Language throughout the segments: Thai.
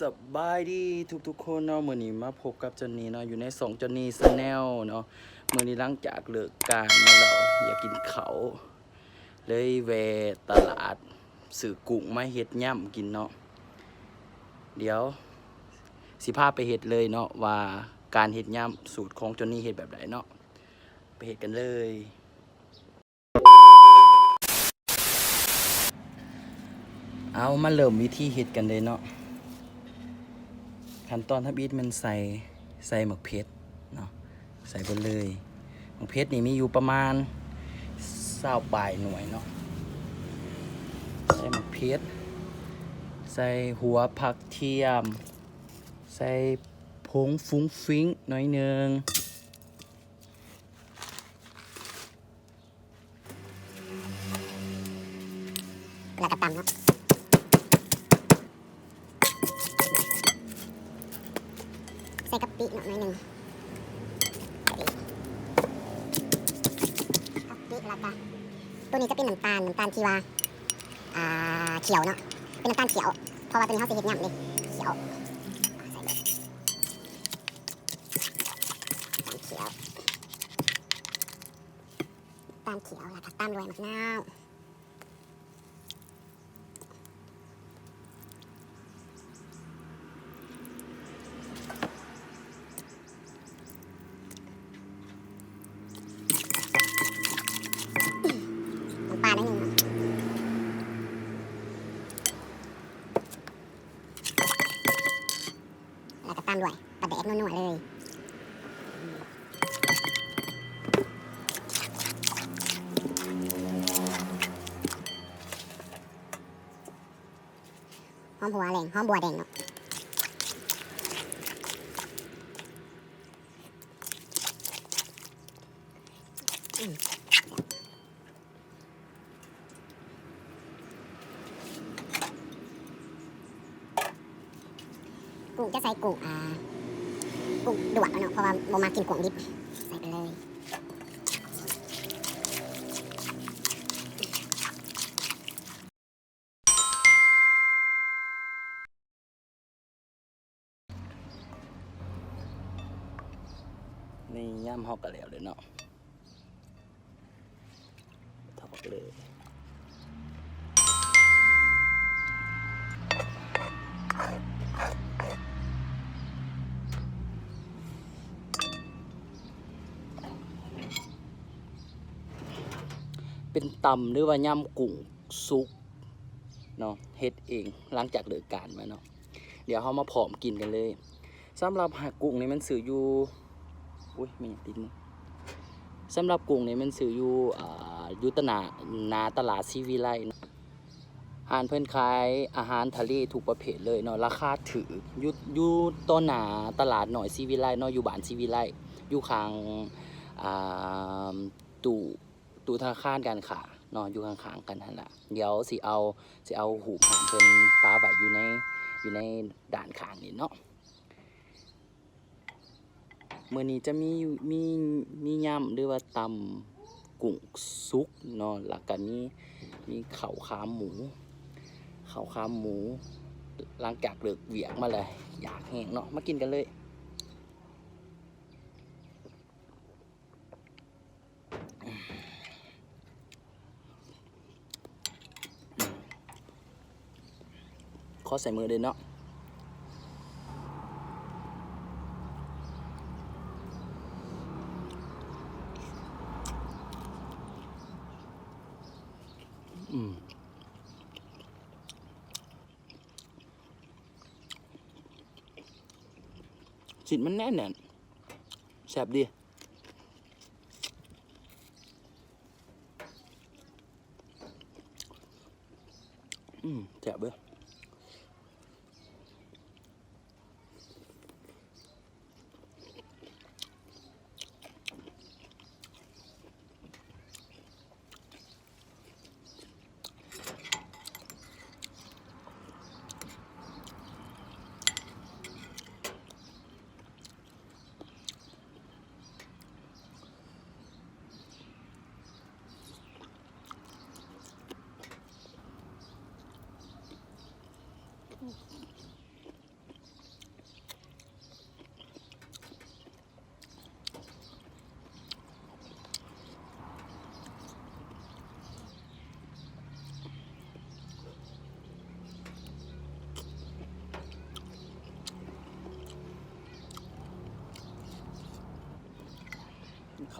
สบายดีทุกๆคนเนาะมื้อนี้มาพบกับจอนนี่เนาะอยู่ในสองจอนนี่แนลเนาะมื้อนี้หลังจากเลิกการมาแล้วอยากกินเขา เลยแวะตลาด ซื้อกุ้งมาเฮ็ดย่ำกินเนาะเดี๋ยวสิพาไปเฮ็ดเลยเนาะว่าการเฮ็ดย่ำสูตรของจนนี่เฮ็ดแบบไหนเนาะไปเฮ็ดกันเลย เอามาเริ่มวิธีเฮ็ดกันเลยเนาะขั้นตอนทับอีทมันใส่ใส่หมึกเพชรเนาะใส่ไปเลยหมึกเพชรนี่มีอยู่ประมาณเศร้าปลายหน่วยเนาะ ใส่หมึกเพชรใส่หัวผักเทียม ใส่ผงฟุ้งฟิ้งหน่อยหนึงแล้วก็ตำครับใส่กะปิหน่อยหนึ่งกะปิแล้วก็ตัวนี้จะเป็นน้ำตาลน้ำตาลทีว่า อ่าเขียวเนาะเป็นน้ำตาลเขียว เพราะว่าตัวนี้เขาสีเห็ดยำเลยเขียวใส่เลยน้ำเขียวน้ำตาลเขียวแล้วก็ตามด้วยมะนาว อมหัวแดงหอมบัวแดงเนาะกุ้งจะใส่กุ้งอ่ากุ้งดวกเอาเนาะเพราะว่าโมมากินกุ้งดิบ ย่ำเฮากันแล้วเลยเนาะถอกเลยเป็นตำหรือว่าย่ำกุ้งซุกเนาะเฮ็ดเองหลังจากเลิกการมาเนาะเดี๋ยวเขามาผอมกินกันเลยสำหรับหักกุ้งนี่มันสื่ออยู่ อุ้ยมีอยางติดมือสำหรับกุ้งนี่มันสื่ออยู่ยุตนานาตลาดซีวิไลนะอาหารเพิ่อนขายอาหารทะเลทุกประเภทเลยเนาะราคาถือยู่อยู่ต้นหนาตลาดหน่อยซีวิไลเนาะอยู่บ้านซีวิไลอยู่ข้างตู้ตู้ธนาคารการค้าเนาะอยู่ข้างๆกันหั่นแหละเดี๋ยวสิเอาสิเอาหูหางเพิ่นปาไว้อยู่ในอยู่ในด่านขางนี่เนาะ เมื่อนี้จะมีมีมีย่ำหรือว่าตำกุ้งซุกเนาะแล้วก็มีมีเข้าขาหมู เข้าขาหมูหลังจากเลิกเวียกมาเลย อยากแห้งเนาะมากินกันเลยขอใส่มือเลยเนาะ สินมันแน่นแน่นแสบดีอืมแสบเบ้อ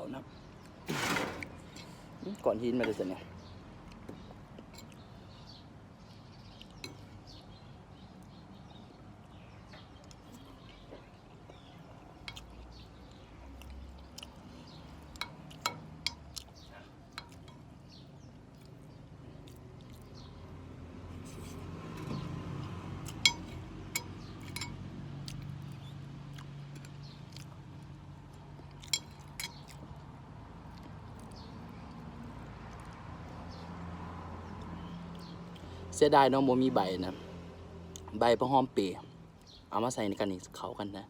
เขานับ ก่อนหินมาเลยสิเนี่ย สียดายเนาะโมมีใบนะ ใบพะหอมเปรย์เอามาใส่ในกันนี่เขากันนะ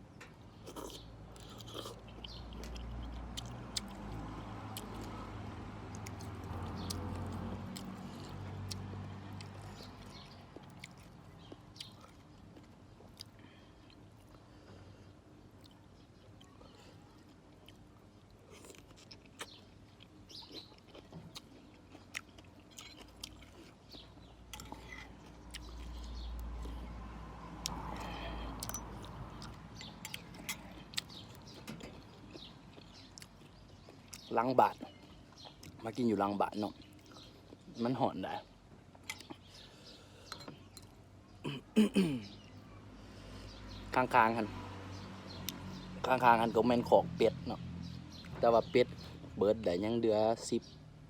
ลังบาท มากินอยู่ลังบาทเนาะมันหอนได้ข้างๆกันข้างๆกันก็แมนขอกเป็ดเนาะแต่ว่าเป็ดเบิร์ดได้ยังเดือสิบ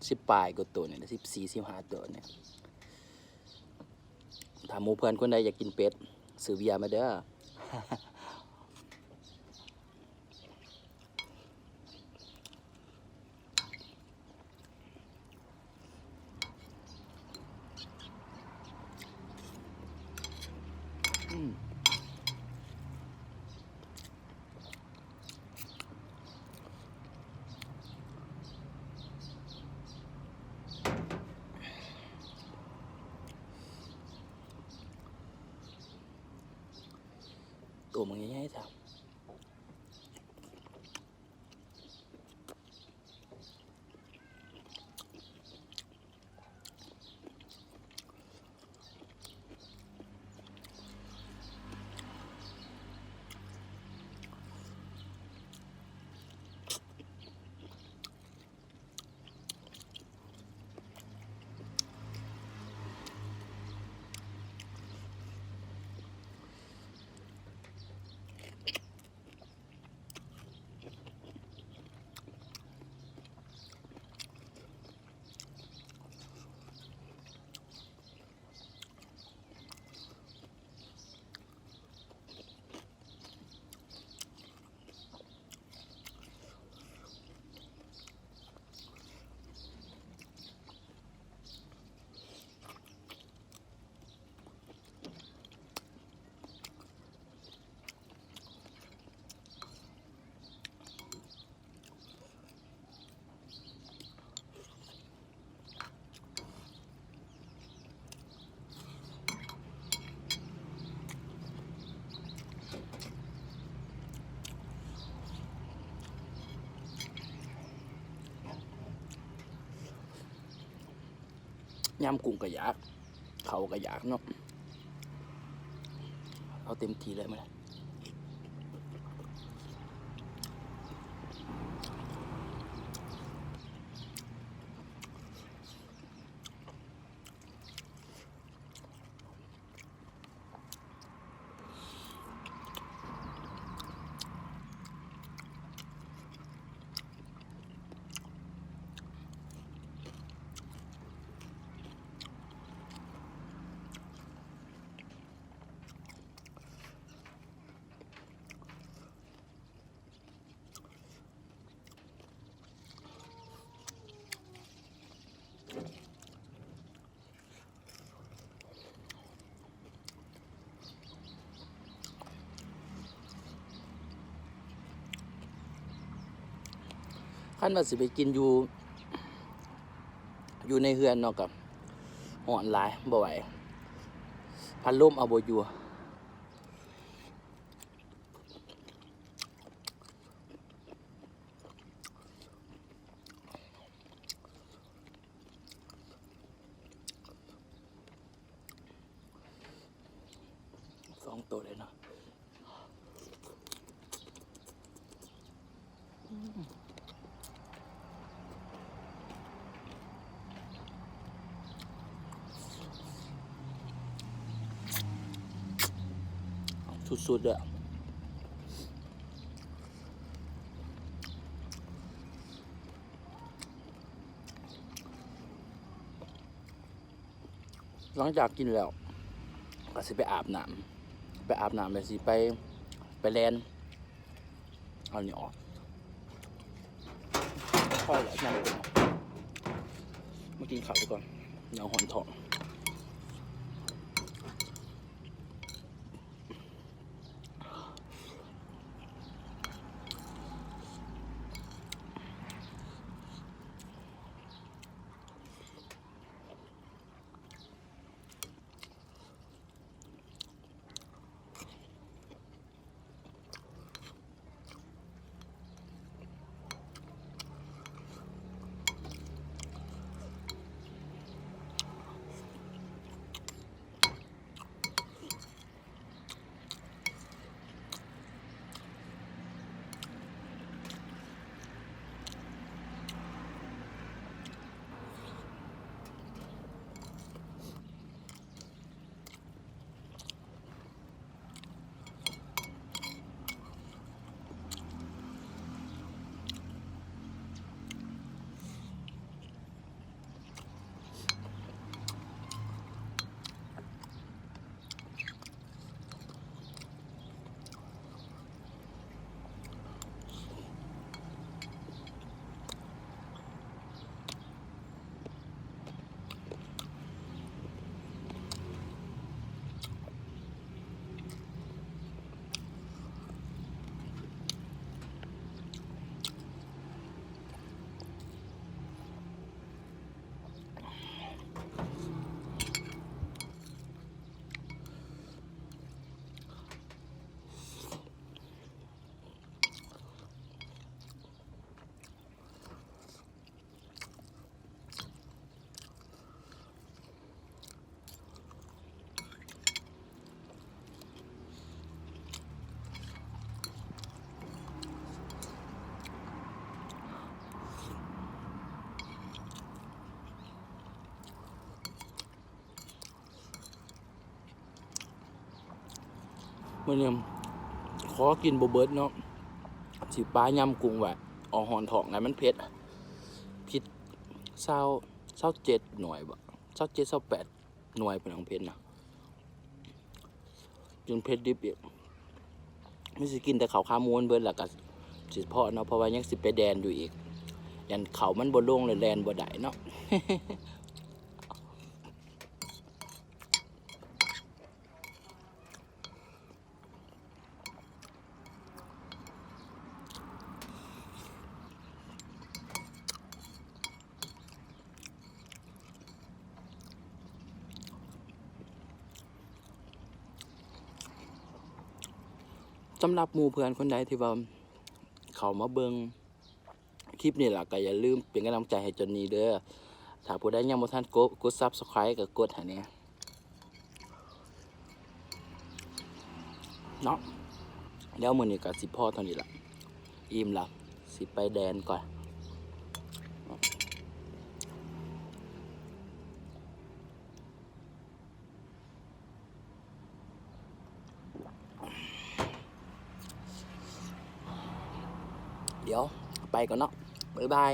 สิบปลายกว่าตัวเนี่ยสิบสี่สิบห้าตัวเนี่ยถ้าหมูเพื่อนคนใดอยากกินเป็ดซื้อเบียร์มาเด้อม ตัวมึงยั ยำกุ้งกระยาก เขากระยากเนาะ เอาเต็มทีเลยไหมล่ะ ขั้นว่าสิไปกินอยู่ อยู่ในเฮือนเนาะกับหอนหลายบ่ไหวพันลมเอาบ่อยู่สองตัวเลยเนาะ สุดๆเลยหลังจากกินแล้ว ก็สิไปอาบน้ำไปอาบน้ำไปสิไปไปแลนเอานี่ออกค่อยแล้วนั่งก่อนมากินข้าวไปก่อนเดี๋ยวหอนท้อง มื่อนี้ขอกินบเบิร์ดเนาะสิปลายำกุ้งไว้ออหอนทองไงมันเผ็ดพิษเศร้าเศร้าเจ็ดหน่วยบ่เศร้าเจ็ดเศร้าแปดหน่วยเป็นของเผ็ดนะจนเผ็ดดิบอีกไม่สิกินแต่ข้าวขามวนเบิร์ดแล้วก็สิพาะเนาะเพราะว่ายังสิไปแดนอยู่อีก ยันเขามันบ่ลงเลยแลนบ่ได้เนาะ สำหรับหมู่เพื่อนคนใดที่ว่าเขามาเบิงคลิปนี่แหละก็อย่าลืมเป็นกำลังใจให้จนนี้เด้อถ้าผู้ใดยังบ่ทันกดกดซับสไครต์ก็กดห้แหน่เนาะแล้วมื้อนี้ก็สิพอเท่านี้ล่ะ อิ่มละสิไปแดนก่อน เดี๋ยว ไป ก่อนเนาะบ๊ายบาย